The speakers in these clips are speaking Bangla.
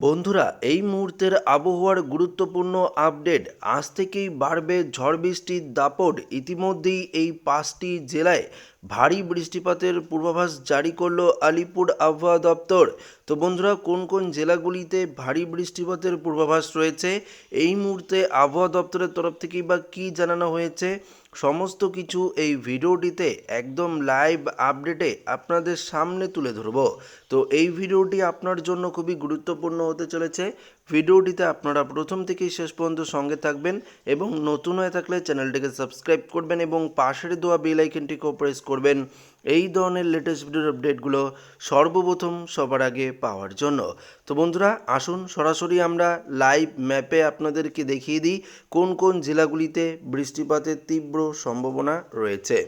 বন্ধুরা, এই মুহূর্তের আবহাওয়ার গুরুত্বপূর্ণ আপডেট আজ থেকেই বাড়বে ঝড় বৃষ্টির দাপট। ইতিমধ্যেই এই পাঁচটি জেলায় ভারী বৃষ্টিপাতের পূর্বাভাস জারি করল আলিপুর আবহাওয়া দপ্তর। তো বন্ধুরা, কোন কোন জেলাগুলিতে ভারী বৃষ্টিপাতের পূর্বাভাস রয়েছে? এই মুহূর্তে আবহাওয়া দপ্তরের তরফ থেকেই বা কী জানানো হয়েছে? সমস্ত কিছু এই ভিডিওটিতে একদম লাইভ আপডেটে আপনাদের সামনে তুলে ধরব। তো এই ভিডিওটি আপনার জন্য খুবই গুরুত্বপূর্ণ হতে চলেছে। ভিডিওটিতে আপনারা প্রথম থেকেই শেষ পর্যন্ত সঙ্গে থাকবেন এবং নতুন হয়ে থাকলে চ্যানেলটিকে সাবস্ক্রাইব করবেন এবং পাশের দেওয়া বেল আইকনটিকেও প্রেস করবেন। এই ধরনের লেটেস্ট ভিডিওর আপডেটগুলো সর্বপ্রথম সবার আগে পাওয়ার জন্য। তো বন্ধুরা, আসুন সরাসরি আমরা লাইভ ম্যাপে আপনাদেরকে দেখিয়ে দিই কোন কোন জেলাগুলিতে বৃষ্টিপাতের তীব্র সম্ভাবনা রয়েছে।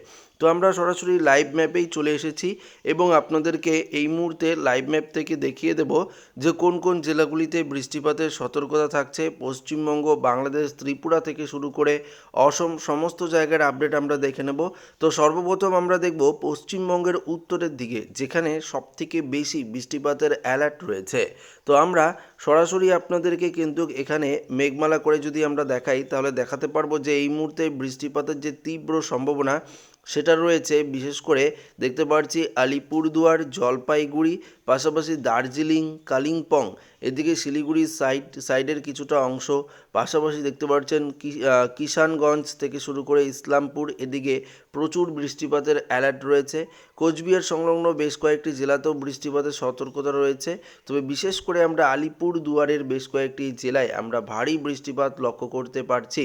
তো আমরা সরাসরি লাইভ ম্যাপেই চলে এসেছি এবং আপনাদেরকে এই মুহূর্তে লাইভ ম্যাপ থেকে দেখিয়ে দেব যে কোন কোন জেলাগুলিতে বৃষ্টিপাতের সতর্কতা থাকছে। পশ্চিমবঙ্গ, বাংলাদেশ, ত্রিপুরা থেকে শুরু করে অসম, সমস্ত জায়গার আপডেট আমরা দেখে নেব। তো সর্বপ্রথম আমরা দেখব পশ্চিমবঙ্গের উত্তরের দিকে, যেখানে সবথেকে বেশি বৃষ্টিপাতের অ্যালার্ট রয়েছে। তো আমরা সরাসরি আপনাদেরকে কিন্তু এখানে মেঘমালা করে যদি আমরা দেখাই, তাহলে দেখাতে পারব যে এই মুহূর্তে বৃষ্টিপাতের যে তীব্র সম্ভাবনা, সেটা রয়েছে। বিশেষ করে দেখতে পাচ্ছি আলিপুরদুয়ার, জলপাইগুড়ি, পাশাপাশি দার্জিলিং, কালিম্পং এদিকে শিলিগুড়ির সাইড সাইডের কিছুটা অংশ, পাশাপাশি দেখতে পাচ্ছেন কিষানগঞ্জ থেকে শুরু করে ইসলামপুর, এদিকে প্রচুর বৃষ্টিপাতের অ্যালার্ট রয়েছে। কোচবিহার সংলগ্ন বেশ কয়েকটি জেলাতেও বৃষ্টিপাতের সতর্কতা রয়েছে। তবে বিশেষ করে আমরা আলিপুর দুয়ারের বেশ কয়েকটি জেলায় আমরা ভারী বৃষ্টিপাত লক্ষ্য করতে পারছি।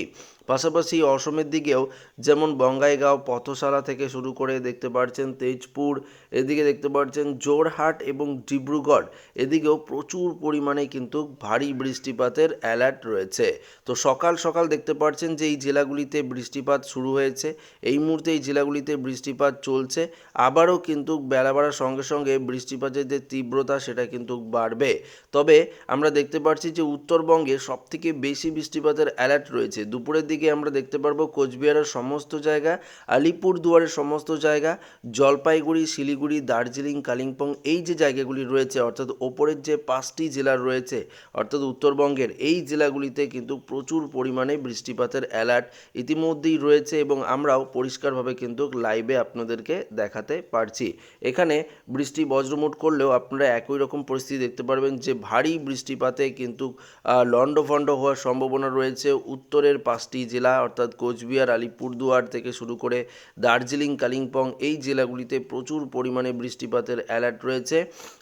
পাশাপাশি অসমের দিকেও যেমন বঙ্গাইগাঁও, পথশালা থেকে শুরু করে দেখতে পাচ্ছেন তেজপুর, এদিকে দেখতে পাচ্ছেন জোরহাট এবং ডিব্রুগড়, এদিকেও প্রচুর পরিমাণে কিন্তু ভারী বৃষ্টিপাতের অ্যালার্ট রয়েছে। তো সকাল সকাল দেখতে পাচ্ছেন যে এই জেলাগুলিতে বৃষ্টিপাত শুরু হয়েছে। এই মুহূর্তে এই জেলাগুলিতে বৃষ্টিপাত চলছে। আবারও কিন্তু বেলা বাড়ার সঙ্গে সঙ্গে বৃষ্টিপাতের যে তীব্রতা, সেটা কিন্তু বাড়বে। তবে আমরা দেখতে পাচ্ছি যে উত্তরবঙ্গে সবথেকে বেশি বৃষ্টিপাতের অ্যালার্ট রয়েছে। দুপুরের দিকে আমরা দেখতে পারব কোচবিহারের সমস্ত জায়গা আলিপুর দুয়ারের সমস্ত জায়গা, জলপাইগুড়ি, শিলিগুড়ি, দার্জিলিং, কালিম্পং, এই যে জায়গাগুলি রয়েছে, অর্থাৎ ওপরের যে পাঁচটি জেলা রয়েছে। অর্থাৎ উত্তরবঙ্গের এই জেলাগুলিতে কিন্তু প্রচুর পরিমাণে বৃষ্টিপাতের অ্যালার্ট ইতিমধ্যেই রয়েছে এবং আমরাও পরিষ্কারভাবে কিন্তু লাইভে আপনাদেরকে দেখাতে পারছি। এখানে বৃষ্টি বজ্রমুট করলেও আপনারা একই রকম পরিস্থিতি দেখতে পারবেন যে ভারী বৃষ্টিপাতে কিন্তু আহ, লণ্ডভণ্ড হওয়ার সম্ভাবনা রয়েছে। উত্তরের পাঁচটি জেলা অর্থাৎ কোচবিহার আলিপুরদুয়ার থেকে শুরু করে দার্জিলিং কালিম্পং এই জেলাগুলিতে প্রচুর পরিমাণে বৃষ্টিপাতের অ্যালার্ট রয়েছে।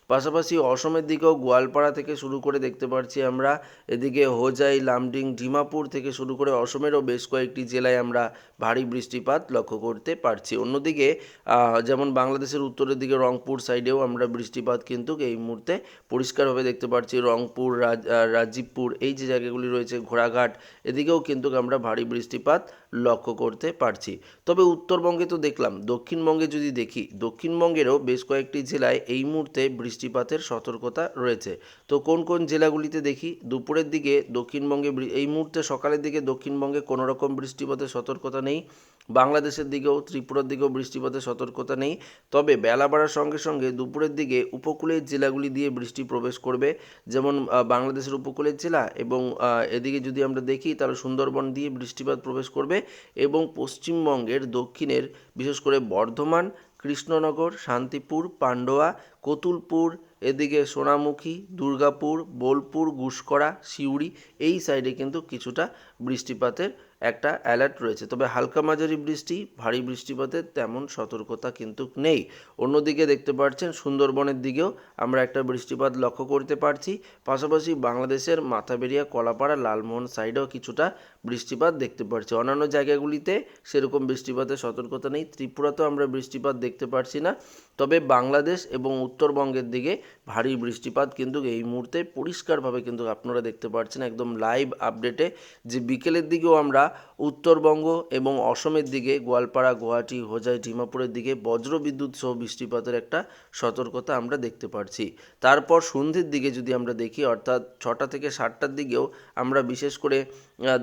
পাশাপাশি অসমের দিকেও গোয়ালপাড়া থেকে শুরু করে দেখতে পাচ্ছি আমরা। এদিকে হোজাই, লামডিং, ডিমাপুর থেকে শুরু করে অসমেরও বেশ কয়েকটি জেলায় আমরা ভারী বৃষ্টিপাত লক্ষ্য করতে পারছি। অন্যদিকে যেমন বাংলাদেশের উত্তরের দিকে রংপুর সাইডেও আমরা বৃষ্টিপাত কিন্তু এই মুহূর্তে পরিষ্কারভাবে দেখতে পাচ্ছি রংপুর, রাজ রাজীবপুর এই যে জায়গাগুলি রয়েছে, ঘোড়াঘাট, এদিকেও কিন্তু আমরা ভারী বৃষ্টিপাত লক্ষ্য করতে পারছি। তবে উত্তরবঙ্গে তো দেখলাম, দক্ষিণবঙ্গে যদি দেখি, দক্ষিণবঙ্গেরও বেশ কয়েকটি জেলায় এই মুহূর্তে বৃষ্টিপাতের সতর্কতা রয়েছে। তো কোন কোন জেলাগুলিতে দেখি, দুপুরের দিকে দক্ষিণবঙ্গে এই মুহূর্তে সকালের দিকে দক্ষিণবঙ্গে কোনো রকম বৃষ্টিপাতের সতর্কতা নেই। বাংলাদেশের দিকেও, ত্রিপুরার দিকেও বৃষ্টিপাতের সতর্কতা নেই। তবে বেলা বাড়ার সঙ্গে সঙ্গে দুপুরের দিকে উপকূলের জেলাগুলি দিয়ে বৃষ্টি প্রবেশ করবে। যেমন বাংলাদেশের উপকূলের জেলা এবং এদিকে যদি আমরা দেখি, তাহলে সুন্দরবন দিয়ে বৃষ্টিপাত প্রবেশ করবে এবং পশ্চিমবঙ্গের দক্ষিণের, বিশেষ করে বর্ধমান, কৃষ্ণনগর, শান্তিপুর, পান্ডোয়া, কতুলপুর, এদিকে সোনামুখী, দুর্গাপুর, বোলপুর গুসকরা সিউড়ি, এই সাইডে কিন্তু কিছুটা বৃষ্টিপাতের একটা অ্যালার্ট রয়েছে। তবে হালকা মাঝারি বৃষ্টি, ভারী বৃষ্টিপাতের তেমন সতর্কতা কিন্তু নেই। অন্যদিকে দেখতে পাচ্ছেন, সুন্দরবনের দিকেও আমরা একটা বৃষ্টিপাত লক্ষ্য করতে পারছি। পাশাপাশি বাংলাদেশের মাথাবেরিয়া, কলাপাড়া, লালমোহন সাইডেও কিছুটা বৃষ্টিপাত দেখতে পাচ্ছি অন্যান্য জায়গাগুলিতে সেরকম বৃষ্টিপাতের সতর্কতা নেই। ত্রিপুরাতেও আমরা বৃষ্টিপাত দেখতে পারছি না। তবে বাংলাদেশ এবং উত্তরবঙ্গের দিকে ভারী বৃষ্টিপাত কিন্তু এই মুহূর্তে পরিষ্কারভাবে কিন্তু আপনারা দেখতে পাচ্ছেন একদম লাইভ আপডেটে যে বিকেলের দিকেও আমরা উত্তরবঙ্গ এবং অসমের দিকে, গোয়ালপাড়া, গুয়াহাটি, হোজাই, ডিমাপুরের দিকে বজ্রবিদ্যুৎ সহ বৃষ্টিপাতের একটা সতর্কতা আমরা দেখতে পাচ্ছি তারপর সন্ধ্যের দিকে যদি আমরা দেখি, অর্থাৎ ছটা থেকে সাতটার দিকেও আমরা বিশেষ করে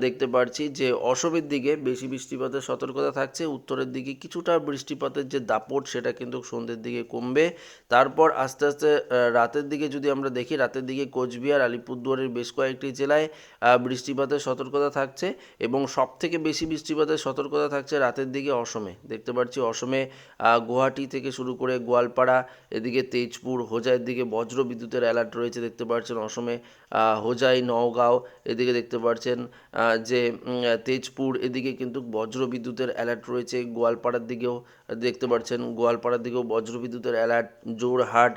দেখতে পাচ্ছি যে অসমের দিকে বেশি বৃষ্টিপাতের সতর্কতা থাকছে। উত্তরের দিকে কিছুটা বৃষ্টিপাতের যে দাপট, সেটা কিন্তু সন্ধ্যের দিকে কমবে। তারপর আস্তে আস্তে রাতের দিকে যদি আমরা দেখি, রাতের দিকে কোচবিহার, আলিপুরদুয়ারের বেশ কয়েকটি জেলায় বৃষ্টিপাতের সতর্কতা থাকছে এবং সব থেকে বেশি বৃষ্টিপাতের সতর্কতা থাকছে রাতের দিকে অসমে। দেখতে পাচ্ছি অসমে গুয়াহাটি থেকে শুরু করে গোয়ালপাড়া, এদিকে তেজপুর, হোজাইয়ের দিকে বজ্র বিদ্যুতের অ্যালার্ট রয়েছে। দেখতে পাচ্ছেন অসমে হোজাই, নওগাঁও, এদিকে দেখতে পাচ্ছেন যে তেজপুর এদিকে কিন্তু বজ্র বিদ্যুতের অ্যালার্ট রয়েছে। গোয়ালপাড়ার দিকেও দেখতে পাচ্ছেন, গোয়ালপাড়ার দিকেও বজ্র বিদ্যুতের অ্যালার্ট জোরহাট।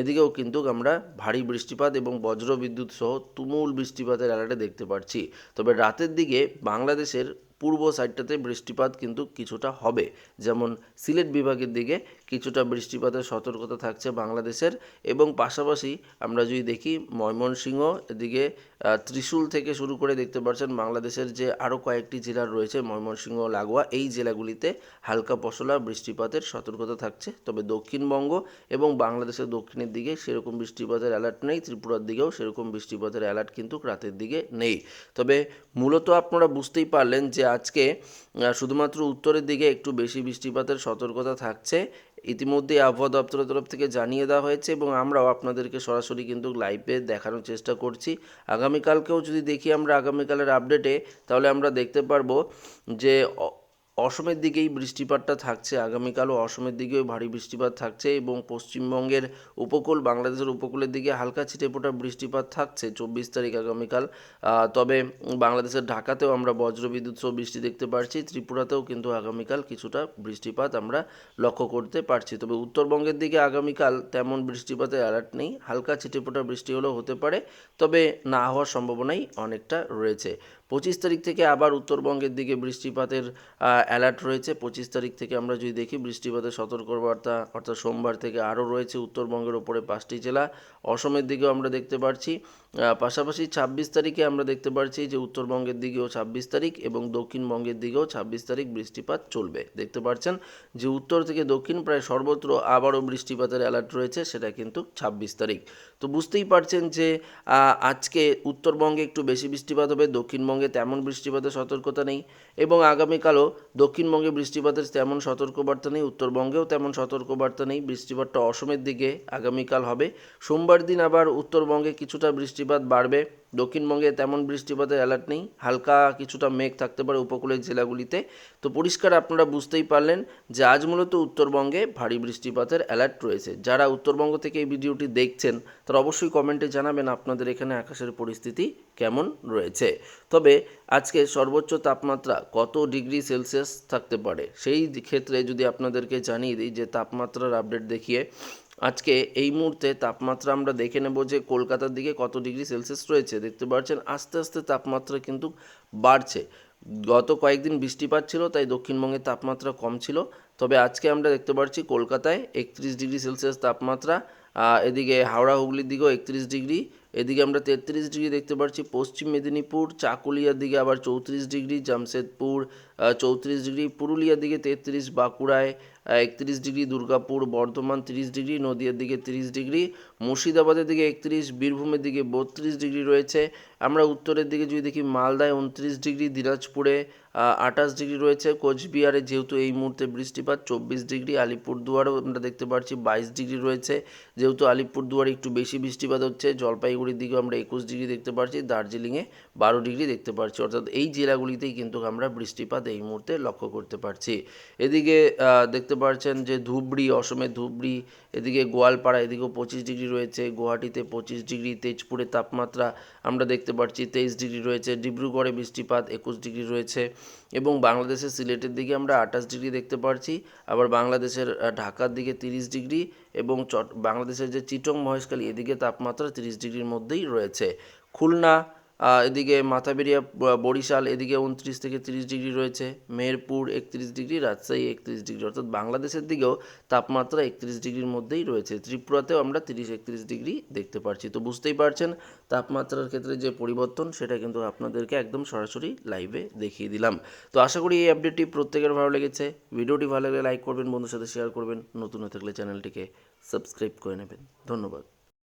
এদিকেও কিন্তু আমরা ভারী বৃষ্টিপাত এবং বজ্র বিদ্যুৎ সহ তুমুল বৃষ্টিপাতের অ্যালার্টে দেখতে পাচ্ছি। তবে রাতের দিকে বাংলাদেশের পূর্ব সাইডটাতে বৃষ্টিপাত কিন্তু কিছুটা হবে। যেমন সিলেট বিভাগের দিকে কিছুটা বৃষ্টিপাতের সতর্কতা থাকছে বাংলাদেশের এবং পাশাপাশি আমরা যদি দেখি ময়মনসিংহ, এদিকে ত্রিশূল থেকে শুরু করে দেখতে পাচ্ছেন বাংলাদেশের যে আরও কয়েকটি জেলা রয়েছে ময়মনসিংহ লাগোয়া, এই জেলাগুলিতে হালকা পশলা বৃষ্টিপাতের সতর্কতা থাকছে। তবে দক্ষিণবঙ্গ এবং বাংলাদেশের দক্ষিণের দিকে সেরকম বৃষ্টিপাতের অ্যালার্ট নেই, ত্রিপুরার দিকেও সেরকম বৃষ্টিপাতের অ্যালার্ট কিন্তু রাতের দিকে নেই। তবে মূলত আপনারা বুঝতেই পারলেন যে আজকে শুধুমাত্র উত্তরের দিকে একটু বেশি বৃষ্টিপাতের সতর্কতা থাকছে ইতিমধ্যে আবহাওয়া দপ্তরের তরফ থেকে জানিয়ে দেওয়া হয়েছে এবং আমরাও আপনাদেরকে সরাসরি কিন্তু লাইভে দেখানোর চেষ্টা করছি। আগামীকালকেও যদি দেখি আমরা আগামীকালের আপডেটে তাহলে আমরা দেখতে পারব যে অসমের দিকেই বৃষ্টিপাতটা থাকছে। আগামীকালও অসমের দিকেও ভারী বৃষ্টিপাত থাকছে এবং পশ্চিমবঙ্গের উপকূল, বাংলাদেশের উপকূলের দিকে হালকা ছিটেফোঁটা বৃষ্টিপাত থাকছে চব্বিশ তারিখ আগামীকাল। তবে বাংলাদেশের ঢাকাতেও আমরা বজ্রবিদ্যুৎ সহ বৃষ্টি দেখতে পারছি। ত্রিপুরাতেও কিন্তু আগামীকাল কিছুটা বৃষ্টিপাত আমরা লক্ষ্য করতে পারছি। তবে উত্তরবঙ্গের দিকে আগামীকাল তেমন বৃষ্টিপাতের অ্যালার্ট নেই। হালকা ছিটেফোঁটা বৃষ্টি হলেও হতে পারে। তবে না হওয়ার সম্ভাবনাই অনেকটা রয়েছে। পঁচিশ তারিখ থেকে আবার উত্তরবঙ্গের দিকে বৃষ্টিপাতের অ্যালার্ট রয়েছে। পঁচিশ তারিখ থেকে আমরা যদি দেখি, বৃষ্টিপাতের সতর্কবার্তা অর্থাৎ সোমবার থেকে আরও রয়েছে উত্তরবঙ্গের ওপরে পাঁচটি জেলা। অসমের দিকেও আমরা দেখতে পাচ্ছি পাশাপাশি ছাব্বিশ তারিখে আমরা দেখতে পাচ্ছি যে উত্তরবঙ্গের দিকেও ছাব্বিশ তারিখ এবং দক্ষিণবঙ্গের দিকেও ছাব্বিশ তারিখ বৃষ্টিপাত চলবে। দেখতে পাচ্ছেন যে উত্তর থেকে দক্ষিণ প্রায় সর্বত্র আবারও বৃষ্টিপাতের অ্যালার্ট রয়েছে, সেটা কিন্তু ছাব্বিশ তারিখ। তো বুঝতেই পারছেন যে আজকে উত্তরবঙ্গে একটু বেশি বৃষ্টিপাত হবে, দক্ষিণবঙ্গে তেমন বৃষ্টিপাতের সতর্কতা নেই এবং আগামীকালও দক্ষিণবঙ্গে বৃষ্টিপাতের তেমন সতর্কবার্তা নেই, উত্তরবঙ্গেও তেমন সতর্কবার্তা নেই, বৃষ্টিপাতটা অসমের দিকে আগামীকাল হবে। সোমবার দিন আবার উত্তরবঙ্গে কিছুটা বৃষ্টিপাত বাড়বে। দক্ষিণবঙ্গে তেমন বৃষ্টিপাতের অ্যালার্ট নেই। হালকা কিছুটা মেঘ থাকতে পারে উপকূলের জেলাগুলিতে। তো পরিষ্কার আপনারা বুঝতেই পারলেন যে আজ মূলত উত্তরবঙ্গে ভারী বৃষ্টিপাতের অ্যালার্ট রয়েছে। যারা উত্তরবঙ্গ থেকে এই ভিডিওটি দেখছেন, তারা অবশ্যই কমেন্টে জানাবেন আপনাদের এখানে আকাশের পরিস্থিতি কেমন রয়েছে। তবে আজকে সর্বোচ্চ তাপমাত্রা কত ডিগ্রি সেলসিয়াস থাকতে পারে? সেই ক্ষেত্রে যদি আপনাদেরকে জানিয়ে দিই যে তাপমাত্রার আপডেট দেখিয়ে আজকে এই মুহূর্তে তাপমাত্রা আমরা দেখে নেব যে কলকাতার দিকে কত ডিগ্রি সেলসিয়াস রয়েছে। দেখতে পাচ্ছেন আস্তে আস্তে তাপমাত্রা কিন্তু বাড়ছে। গত কয়েকদিন বৃষ্টিপাত ছিল, তাই দক্ষিণবঙ্গের তাপমাত্রা কম ছিল। তবে আজকে আমরা দেখতে পাচ্ছি কলকাতায় একত্রিশ ডিগ্রি সেলসিয়াস তাপমাত্রা এদিকে হাওড়া হুগলির দিকেও একত্রিশ ডিগ্রি এদিকে আমরা তেত্রিশ ডিগ্রি দেখতে পাচ্ছি পশ্চিম মেদিনীপুর, চাকুলিয়ার দিকে আবার চৌত্রিশ ডিগ্রি, জামশেদপুর চৌত্রিশ ডিগ্রি, পুরুলিয়ার দিকে তেত্রিশ, বাঁকুড়ায় একত্রিশ ডিগ্রি, দুর্গাপুর, বর্ধমান তিরিশ ডিগ্রি, নদিয়ার দিকে তিরিশ ডিগ্রি, মুর্শিদাবাদের দিকে একত্রিশ, বীরভূমের দিকে বত্রিশ ডিগ্রি রয়েছে। আমরা উত্তরের দিকে যদি দেখি, মালদায় উনত্রিশ ডিগ্রি, দিনাজপুরে আঠাশ ডিগ্রি রয়েছে। কোচবিহারে যেহেতু এই মুহূর্তে বৃষ্টিপাত, চব্বিশ ডিগ্রি, আলিপুরদুয়ারও আমরা দেখতে পাচ্ছি বাইশ ডিগ্রি রয়েছে। যেহেতু আলিপুরদুয়ারে একটু বেশি বৃষ্টিপাত হচ্ছে জলপাইগুড়ির দিকেও আমরা একুশ ডিগ্রি দেখতে পাচ্ছি দার্জিলিংয়ে বারো ডিগ্রি দেখতে পাচ্ছি অর্থাৎ এই জেলাগুলিতেই কিন্তু আমরা বৃষ্টিপাত এই মুহূর্তে লক্ষ্য করতে পারছি। এদিকে দেখতে পাচ্ছেন যে ধুবড়ি অসমের ধুবড়ি, এদিকে গোয়ালপাড়া, এদিকেও পঁচিশ ডিগ্রি রয়েছে। গুয়াহাটিতে পঁচিশ ডিগ্রি, তেজপুরে তাপমাত্রা আমরা দেখতে পাচ্ছি তেইশ ডিগ্রি রয়েছে। ডিব্রুগড়ে বৃষ্টিপাত একুশ ডিগ্রি রয়েছে। এবং বাংলাদেশের সিলেটের দিকে আমরা আঠাশ ডিগ্রি দেখতে পাচ্ছি আবার বাংলাদেশের ঢাকার দিকে তিরিশ ডিগ্রি। এবং চট বাংলাদেশের যে চিটং মহেশখালী এদিকে তাপমাত্রা তিরিশ ডিগ্রির মধ্যেই রয়েছে। খুলনা এদিকে মাথাবেরিয়া বরিশাল, এদিকে উনত্রিশ থেকে তিরিশ ডিগ্রি রয়েছে। মেহেরপুর একত্রিশ ডিগ্রি, রাজশাহী একত্রিশ ডিগ্রি। অর্থাৎ বাংলাদেশের দিকেও তাপমাত্রা একত্রিশ ডিগ্রির মধ্যেই রয়েছে। ত্রিপুরাতেও আমরা তিরিশ একত্রিশ ডিগ্রি দেখতে পাচ্ছি তো বুঝতেই পারছেন, তাপমাত্রার ক্ষেত্রে যে পরিবর্তন, সেটা কিন্তু আপনাদেরকে একদম সরাসরি লাইভে দেখিয়ে দিলাম। তো আশা করি এই আপডেটটি প্রত্যেকের ভালো লেগেছে। ভিডিওটি ভালো লাগলে লাইক করবেন, বন্ধুর সাথে শেয়ার করবেন। নতুন হয়ে থাকলে চ্যানেলটিকে সাবস্ক্রাইব করে নেবেন। ধন্যবাদ।